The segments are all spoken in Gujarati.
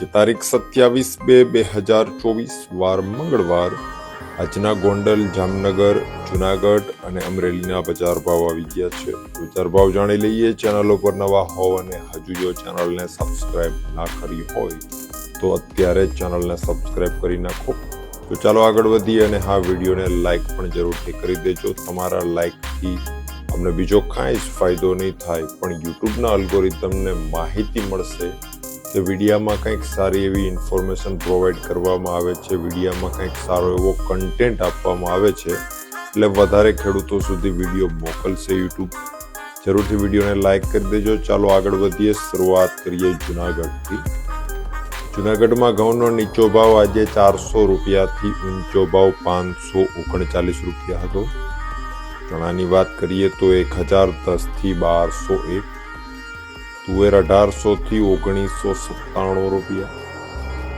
આજે તારીખ સત્યાવીસ બે બે હજાર ચોવીસ, વાર મંગળવાર. આજના ગોંડલ, જામનગર, જુનાગઢ અને અમરેલીના બજાર ભાવ આવી ગયા છે. બજાર ભાવ જાણી લઈએ, ચેનલો પર નવા હોવ અને હજુ જો ચેનલને સબસ્ક્રાઇબ ના કરી હોય, તો અત્યારે ચેનલને સબસ્ક્રાઇબ કરી નાખો. તો ચાલો આગળ વધીએ અને હા, વિડીયોને લાઇક પણ જરૂરથી કરી દેજો. તમારા લાઇકથી અમને બીજો કાંઈ જ ફાયદો નહીં થાય, પણ યુટ્યુબના અલ્ગોરિધમને માહિતી મળશે. કે વિડીયામાં કંઈક સારી એવી ઇન્ફોર્મેશન પ્રોવાઈડ કરવામાં આવે છે, વિડીયામાં કંઈક સારો એવો કન્ટેન્ટ આપવામાં આવે છે, એટલે વધારે ખેડૂતો સુધી વીડિયો મોકલશે યુટ્યુબ. જરૂરથી વિડીયોને લાઇક કરી દેજો. ચાલો આગળ વધીએ. શરૂઆત કરીએ જુનાગઢથી. જુનાગઢમાં ઘઉંનો નીચો ભાવ આજે ચારસો રૂપિયાથી ઊંચો ભાવ પાંચસો ઓગણચાલીસ રૂપિયા હતો. ચણાની વાત કરીએ તો એક હજાર દસથી બારસો એક. તુવેર અઢારસોથી ઓગણીસો સત્તાણું રૂપિયા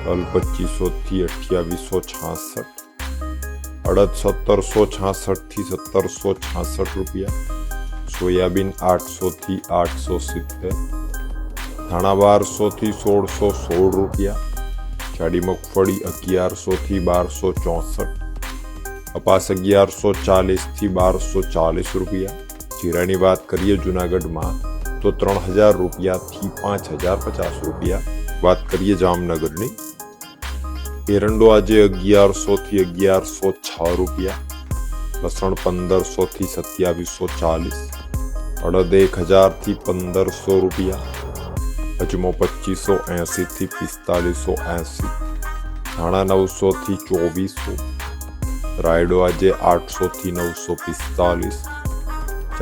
તલ પચીસોથી અઠ્યાવીસો છાસઠ અડદ સત્તરસો છાસઠથી સત્તરસો છાસઠ રૂપિયા, સોયાબીન આઠસોથી આઠસો સિત્તેર, ધાણા બારસોથી સોળસો સોળ રૂપિયા, જાડી મગફળી અગિયારસોથી બારસો ચોસઠ કપાસ અગિયારસો ચાલીસથી બારસો ચાલીસ રૂપિયા. જીરાની વાત કરીએ જુનાગઢમાં તો ત્રણ હજાર રૂપિયાથી પાંચ હજાર પચાસ રૂપિયા. વાત કરીએ જામનગરની. એરંડો આજે અગિયારસોથી અગિયારસો છ રૂપિયા. લસણ પંદરસોથી સત્યાવીસો ચાલીસ. અડદ એક હજારથી પંદરસો રૂપિયા. અજમો પચીસો એંસીથી પિસ્તાલીસો એંસી ધાણા નવસોથી ચોવીસો. રાયડો આજે આઠસોથી નવસો પિસ્તાલીસ.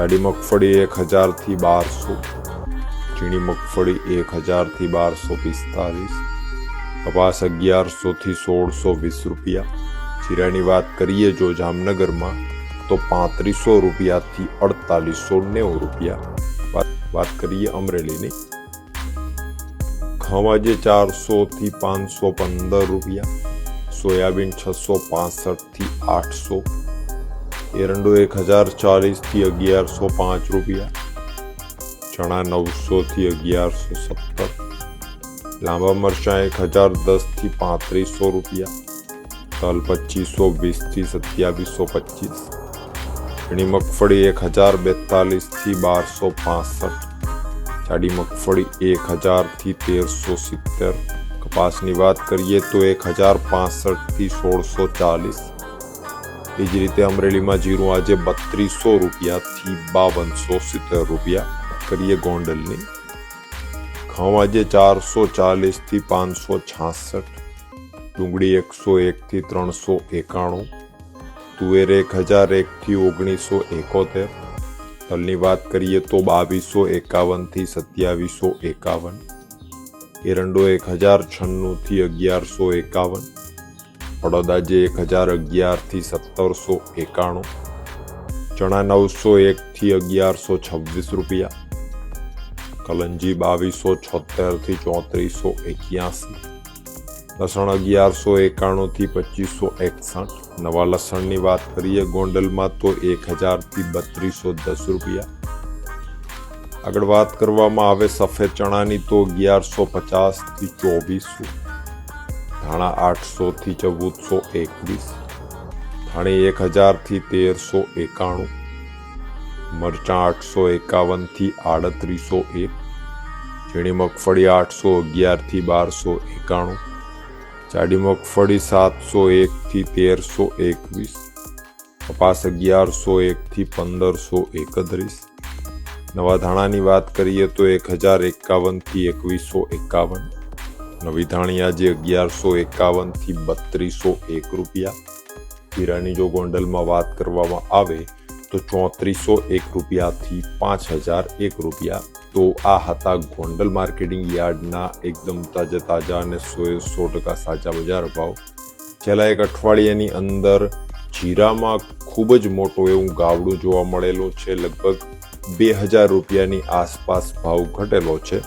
જાડી મગફળી એક હજારથી બારસો. ઝીણી મગફળી એક હજારથી બારસો પિસ્તાલીસ. કપાસ અગિયારસોથી સોળસો વીસ રૂપિયા. જીરાની વાત કરીએ જો જામનગરમાં, તો પાંત્રીસો રૂપિયાથી અડતાલીસો નેવું રૂપિયા. વાત કરીએ અમરેલીની. ઘઉં આજે ચારસોથી પાંચસો પંદર રૂપિયા. સોયાબીન છસો પાસઠથી આઠસો. એરંડો એક હજાર ચાલીસથી અગિયારસો પાંચ રૂપિયા. ચણા નવસોથી અગિયારસો સત્તર. લાંબા મરચાં એક હજાર દસથી પાંત્રીસો રૂપિયા. તલ પચીસો વીસથી સત્યાવીસો પચીસ. ઝીણી મગફળી એક હજાર બેતાલીસથી બારસો પાસઠ. જાડી મગફળી એક હજારથી તેરસો સિત્તેર. કપાસની વાત કરીએ તો એક હજાર પાસઠથી સોળસો ચાલીસ. એ જ રીતે અમરેલીમાં જીરું આજે બત્રીસો રૂપિયાથી બાવનસો સિત્તેર રૂપિયા કરીએ ગોંડલની. ઘઉં આજે ચારસો ચાલીસથી પાંચસો છાસઠ, ડુંગળી એકસો એકથી ત્રણસો એકાણું, તુવેર એક હજાર એકથી ઓગણીસો એકોતેર, તલની વાત કરીએ તો બાવીસો એકાવનથી સત્યાવીસો એકાવન, એરંડો એક હજાર છન્નુંથી અગિયારસો એકાવન અડદ જે એક હજાર અગિયારથી સત્તરસો એકાણું, ચણા નવસો એકથી અગિયારસો છવ્વીસ રૂપિયા, કલંજી બાવીસો છોતેરથી ચોત્રીસો એક્યાસી, લસણ અગિયારસો એકાણુંથી પચીસો એકસઠ. નવા લસણની વાત કરીએ, ગોંડલમાં તો એક હજારથી બત્રીસો દસ રૂપિયા. આગળ વાત કરવામાં આવે સફેદ ચણાની, તો અગિયારસો પચાસથી ચોવીસો. ધાણા આઠસોથી ચૌદસો એકવીસ, ધાણી એક હજારથી તેરસો એકાણું, મરચાં આઠસો એકાવનથી આડત્રીસો એક, ઝીણી મગફળી આઠસો અગિયારથી બારસો એકાણું, જાડી મગફળી સાતસો એકથી તેરસો એકવીસ, કપાસ અગિયારસો એકથી પંદરસો એકત્રીસ. નવા ધાણાની વાત કરીએ તો એક હજાર એકાવનથી એકવીસો એકાવન. નવી ધાણી આજે અગિયારસો એકાવનથી બત્રીસો એક રૂપિયા. હીરાની જો ગોંડલમાં વાત કરવામાં આવે તો ચોત્રીસો એક રૂપિયાથી પાંચ હજાર એક રૂપિયા. તો આ હતા ગોંડલ માર્કેટિંગ યાર્ડના એકદમ તાજા તાજા અને સોએ સો ટકા સાચા બજાર ભાવ. છેલ્લા એક અઠવાડિયાની અંદર જીરામાં ખૂબ જ મોટો એવું ગાવડું જોવા મળેલું છે. લગભગ બે હજાર રૂપિયાની આસપાસ ભાવ ઘટેલો છે.